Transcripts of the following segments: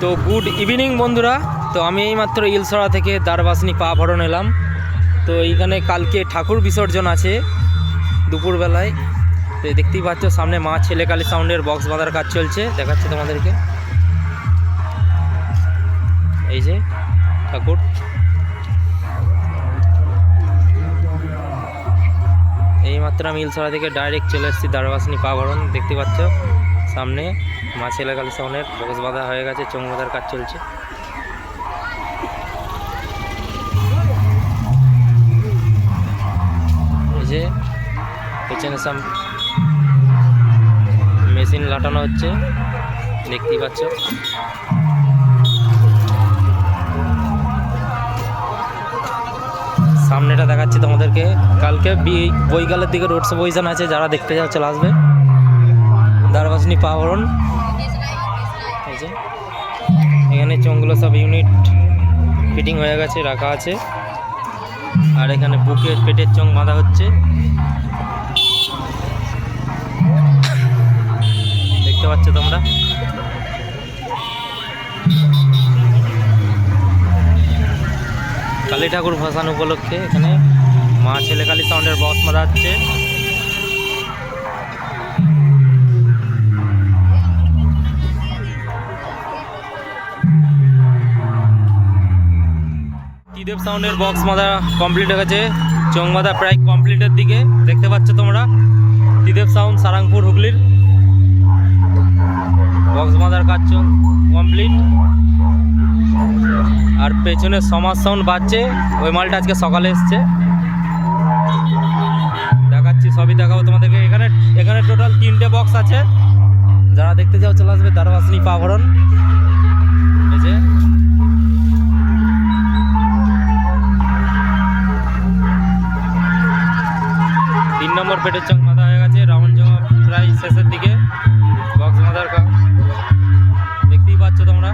তো good evening বন্ধুরা। তো আমি এইমাত্র ইলসরা থেকে দ্বারবাসনী পা ভরণ এলাম। তো এইখানে কালকে ঠাকুর বিসর্জন আছে দুপুরবেলায়। তো দেখতেই পাচ্ছ, সামনে মা ছেলেকালী সাউন্ডের বক্স বাঁধার কাজ চলছে। দেখাচ্ছে তোমাদেরকে। এই যে ঠাকুর। এইমাত্র আমি ইলসরা থেকে ডাইরেক্ট চলে এসেছি দ্বারবাসনী পা ভরণ। দেখতে পাচ্ছ? সামনে মা ছেলেকালী সাউন্ডের বক্স বাঁধা হয়ে গেছে চোঙ বাঁধার কাজ চলছে। যে পেছনে সাম মেশিন লাটানো হচ্ছে দেখতেই পাচ্ছ। সামনেটা দেখাচ্ছি তোমাদেরকে। কালকে বৈকালের দিকে রোড শো আছে, যারা দেখতে যাও চলে আসবে। দ্বারবাসনী পাহরণ। এই যে, এখানে চোঙগুলো সব ইউনিট ফিটিং হয়ে গেছে, রাখা আছে। আর এখানে বুকের পেটের চোঙ বাঁধা হচ্ছে। দেখতে পাচ্ছ তোমরা? কালী ঠাকুর ভাসান উপলক্ষে এখানে মা ছেলে কালী সাউন্ডের বক্স মারা হচ্ছে। ত্রিদেব সাউন্ডের বক্স মাদা কমপ্লিট হয়ে গেছে। চোং মাদা প্রায় কমপ্লিটের দিকে। দেখতে পাচ্ছ তোমরা? ত্রিদেব সাউন্ড সারাংপুর হুগলির বক্স মাদার কাজ কমপ্লিট আর পেছনে সমাজ সাউন্ড বাজছে। ওই মালটা আজকে সকালে এসছে। দেখাচ্ছি, সবই দেখাবো তোমাদেরকে। এখানে এখানে টোটাল তিনটে বক্স আছে। যারা দেখতে চাও, চলে আসবে। দারবাসনী পাভরণ পেটের চং বাঁধা হয়ে গেছে, রাউন্ড জমা প্রায় শেষের দিকে। বক্স বাঁধার কাজ দেখতেই পাচ্ছ তোমরা।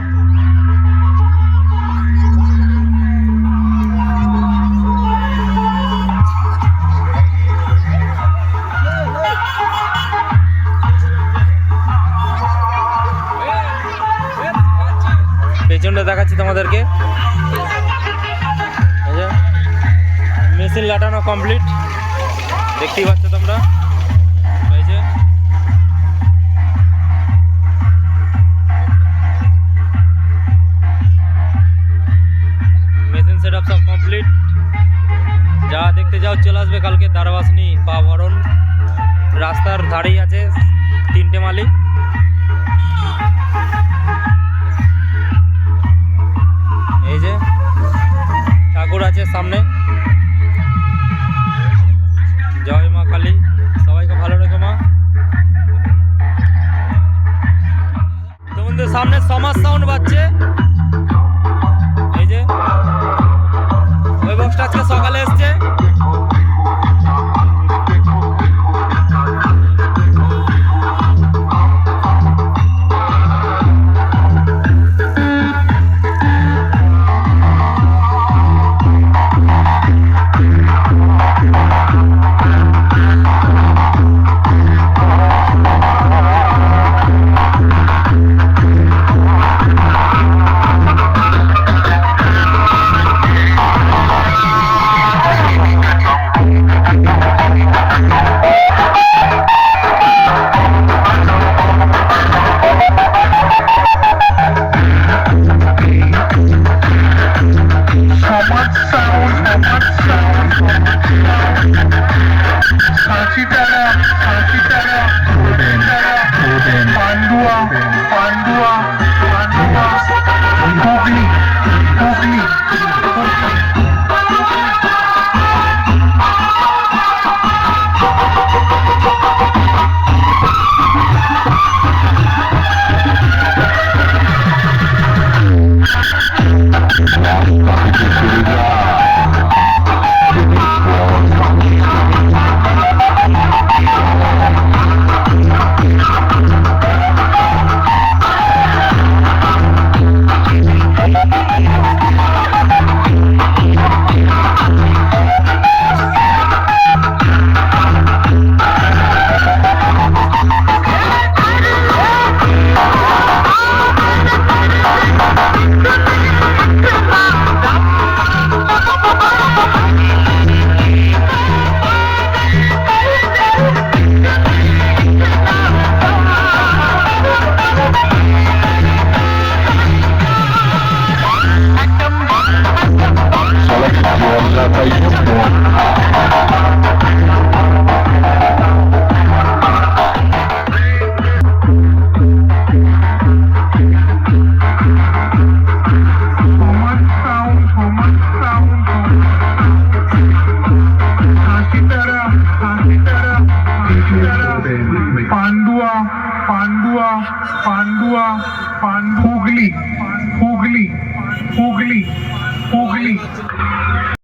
পেছনটা দেখাচ্ছি তোমাদেরকে। মেশিন লাটানো কমপ্লিট দেখতেই পাচ্ছ তোমরা? এই যে। মেশিন সেট সব কমপ্লিট যা দেখতে যাও, চলে আসবে কালকে দারবাসনি বা ভরণ। রাস্তার ধারেই আছে তিনটে মালিক। এই যে। ঠাকুর আছে সামনে। সামনে সমাজ সাউন্ড বাজছে। पांडुआ पांडुआ पांडुआ पांडुगली हुगली हुगली हुगली।